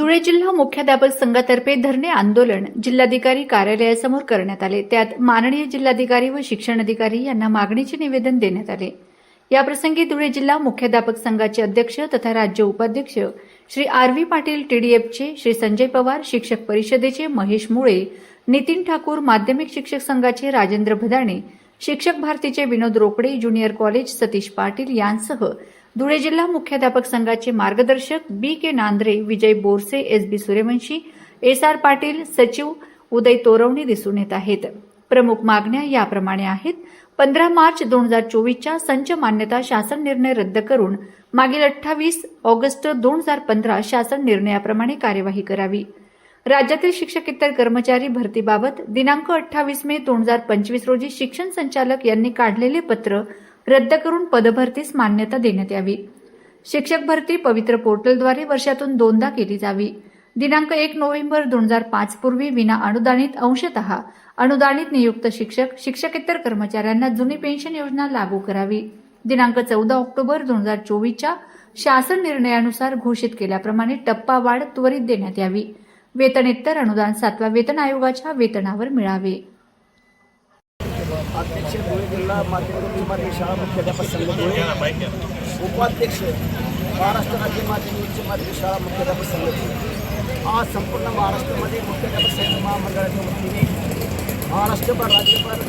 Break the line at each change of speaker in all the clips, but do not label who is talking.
धुळे जिल्हा मुख्याध्यापक संघातर्फे धरणे आंदोलन जिल्हाधिकारी कार्यालयासमोर करण्यात आले. त्यात माननीय जिल्हाधिकारी व शिक्षण अधिकारी यांना मागणीचे निवेदन देण्यात आले. याप्रसंगी धुळे जिल्हा मुख्याध्यापक संघाचे अध्यक्ष तथा राज्य उपाध्यक्ष श्री आर व्ही पाटील टीडीएफचे श्री संजय पवार शिक्षक परिषदेचे महेश मुळे नितीन ठाकूर माध्यमिक शिक्षक संघाचे राजेंद्र भदाणे शिक्षक भारतीचे विनोद रोकडे ज्युनियर कॉलेज सतीश पाटील यांसह धुळे जिल्हा मुख्याध्यापक संघाचे मार्गदर्शक B K Nandre Vijay Borse S B Suryavanshi S R Patil सचिव उदय तोरवणे दिसून येत आहेत. प्रमुख मागण्या याप्रमाणे आहेत. पंधरा मार्च दोन हजार चोवीसच्या संच मान्यता शासन निर्णय रद्द करून मागील अठ्ठावीस ऑगस्ट दोन हजार पंधरा शासन निर्णयाप्रमाणे कार्यवाही करावी. राज्यातील शिक्षकेतर कर्मचारी भरतीबाबत दिनांक अठ्ठावीस मे दोन हजार पंचवीस रोजी शिक्षण संचालक यांनी काढलेले पत्र रद्द करून पदभरतीस मान्यता देण्यात यावी. शिक्षक भरती पवित्र पोर्टलद्वारे वर्षातून दोनदा केली जावी. दिनांक एक नोव्हेंबर दोन हजार पाच पूर्वी विना अनुदानित अंशतः अनुदानित नियुक्त शिक्षक शिक्षकेतर कर्मचाऱ्यांना जुनी पेन्शन योजना लागू करावी. दिनांक चौदा ऑक्टोबर दोन हजार चोवीसच्या शासन निर्णयानुसार घोषित केल्याप्रमाणे टप्पा वाढ त्वरित देण्यात यावी. वेतनेतर अनुदान सातव्या वेतन आयोगाच्या वेतनावर मिळावे.
अध्यक्ष धुळे जिल्हा माध्यमिक उच्च माध्यमिक शाळा मुख्याध्यापक संघ धुळे. उपाध्यक्ष महाराष्ट्र राज्य माध्यमिक उच्च माध्यमिक शाळा मुख्याध्यापक संघ धुळे. आज संपूर्ण महाराष्ट्रामध्ये मुख्याध्यापक संघ महामंडळाच्या वतीने महाराष्ट्रभर राज्यभर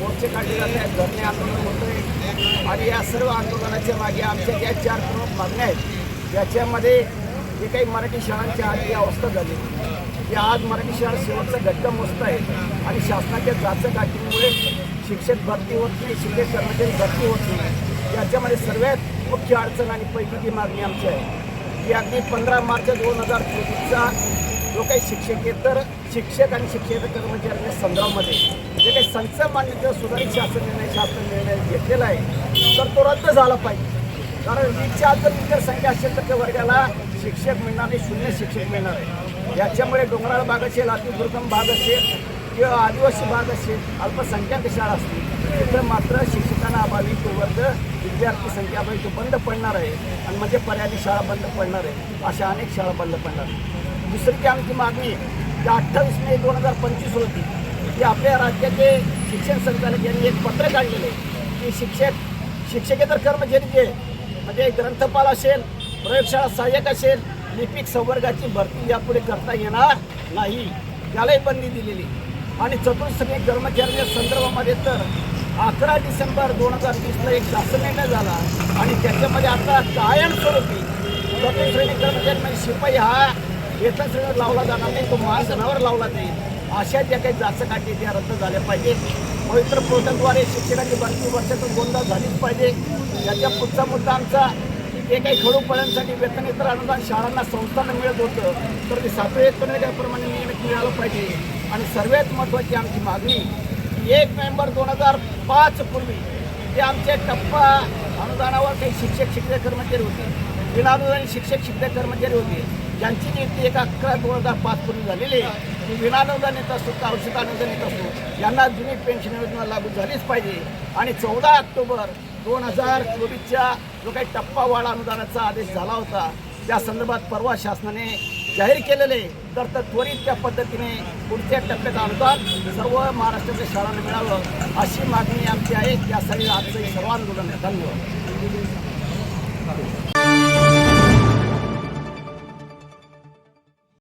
मोर्चे काढले जात आहेत. धरणे आंदोलन होत आहे आणि या सर्व आंदोलनाच्या मागे आमच्या ज्या चार प्रमुख मागण्या आहेत याच्यामध्ये जे काही मराठी शाळांची आज जी अवस्था झाली की आज मराठी शाळा शेवटचा घट्ट मोजत आहे. आणि शासनाच्या जाचं गाठीमुळे शिक्षक भरती होत नाही शिक्षक कर्मचारी भरती होत नाही. याच्यामध्ये सर्वात मुख्य अडचण आणि पैकी जी मागणी आमची आहे. की अगदी पंधरा मार्च दोन हजार चोवीसचा जो काही शिक्षकेतर शिक्षक आणि शिक्षक कर्मचाऱ्यांच्या संदर्भामध्ये जे काही संच मान्यता सुधारित शासन निर्णय शासन निर्णय घेतलेला आहे तर तो रद्द झाला पाहिजे. कारण वीसच्या जर जर संख्या असेल तर त्या वर्गाला शिक्षक मिळणार नाही शून्य शिक्षक मिळणार आहे. याच्यामुळे डोंगराळ भाग असेल अतिदुर्गम भाग असेल किंवा आदिवासी भाग असेल अल्पसंख्याक शाळा असतील तिथं मात्र शिक्षकांना अभावी तो वर्ग विद्यार्थी संख्या अभावी तो बंद पडणार आहे. आणि म्हणजे पर्यायी शाळा बंद पडणार आहे अशा अनेक शाळा बंद पडणार. आहेत. दुसरी की आमची मागणी की अठ्ठावीस मे दोन हजार पंचवीस होती की आपल्या राज्याचे शिक्षण संचालक यांनी एक पत्र काढलेलं आहे की शिक्षक शिक्षकेतर कर्मचारी जे म्हणजे ग्रंथपाल असेल प्रयोगशाळा सहाय्यक असेल लिपिक संवर्गाची भरती यापुढे करता येणार नाही. त्यालाही बंदी दिलेली आणि चतुर्श्रेणी कर्मचाऱ्यांच्या संदर्भामध्ये तर अकरा डिसेंबर दोन हजार वीसला एक शासन निर्णय झाला. आणि त्याच्यामध्ये आता कायमस्वरूपी चतुर्श्रेणी कर्मचारी म्हणजे शिपाई हा वेतन श्रेणीवर लावला जाणार नाही तो महाजनावर लावला जाईल. अशा ज्या काही जाचकाठी त्या रद्द झाल्या पाहिजे पवित्र पोर्टलद्वारे शिक्षणाची भरती वर्षातून गोंधळ झालीच पाहिजे. याच्या पुढचा मुद्दा आमचा जे काही खडूपाळ्यांसाठी वेतन इतर अनुदान शाळांना संस्थांना मिळत होतं तर ते सातवे वेतन त्याप्रमाणे नियमित मिळालं पाहिजे. आणि सर्वात महत्त्वाची आमची मागणी एक नोव्हेंबर दोन हजार पाच पूर्वी जे आमचे टप्पा अनुदानावर काही शिक्षक शिक्षक कर्मचारी होते विनानुदानी शिक्षक शिक्षक कर्मचारी होते ज्यांची नियुक्ती एक अकरा दोन हजार पाच पूर्वी झालेली आहे. ती येत असतो का औषधानुदान येत असतो यांना जुनी पेन्शन योजना लागू झालीच पाहिजे. आणि चौदा ऑक्टोबर दोन हजार चोवीसच्या जो काही टप्पावाढ अनुदानाचा आदेश झाला होता त्या संदर्भात परवा शासनाने जाहीर केलेले तर तर त्वरित त्या पद्धतीने पुढच्या टप्प्यात अनुदान सर्व महाराष्ट्राच्या शाळांना मिळावं अशी मागणी आमची आहे. त्यासाठी आजचं हे आहे. धन्यवाद.